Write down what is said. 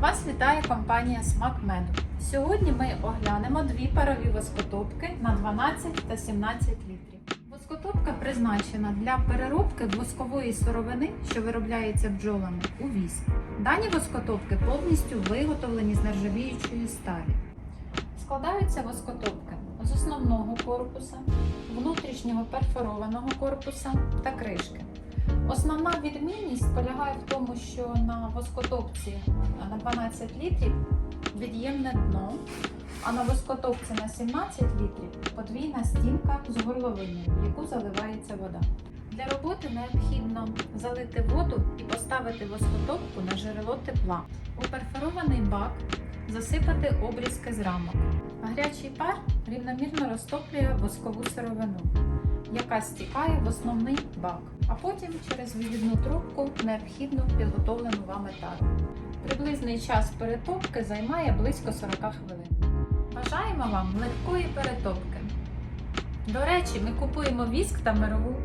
Вас вітає компанія Меду. Сьогодні ми оглянемо дві парові воскотопки на 12 та 17 літрів. Воскотопка призначена для переробки воскової сировини, що виробляється бджолами, у віск. Дані воскотопки повністю виготовлені з нержавіючої сталі. Складаються воскотопки з основного корпуса, внутрішнього перфорованого корпуса та кришки. Основна відмінність полягає в тому, що воскотопці на 12 літрів від'ємне дно, а на воскотопці на 17 літрів подвійна стінка з горловиною, в яку заливається вода. Для роботи необхідно залити воду і поставити воскотопку на джерело тепла. У перфорований бак засипати обрізки з рамок. Гарячий пар рівномірно розтоплює воскову сировину, яка стікає в основний бак, а потім через вивідну трубку необхідну підготовлену вам тару. Приблизний час перетопки займає близько 40 хвилин. Бажаємо вам легкої перетопки. До речі, ми купуємо віск та мирову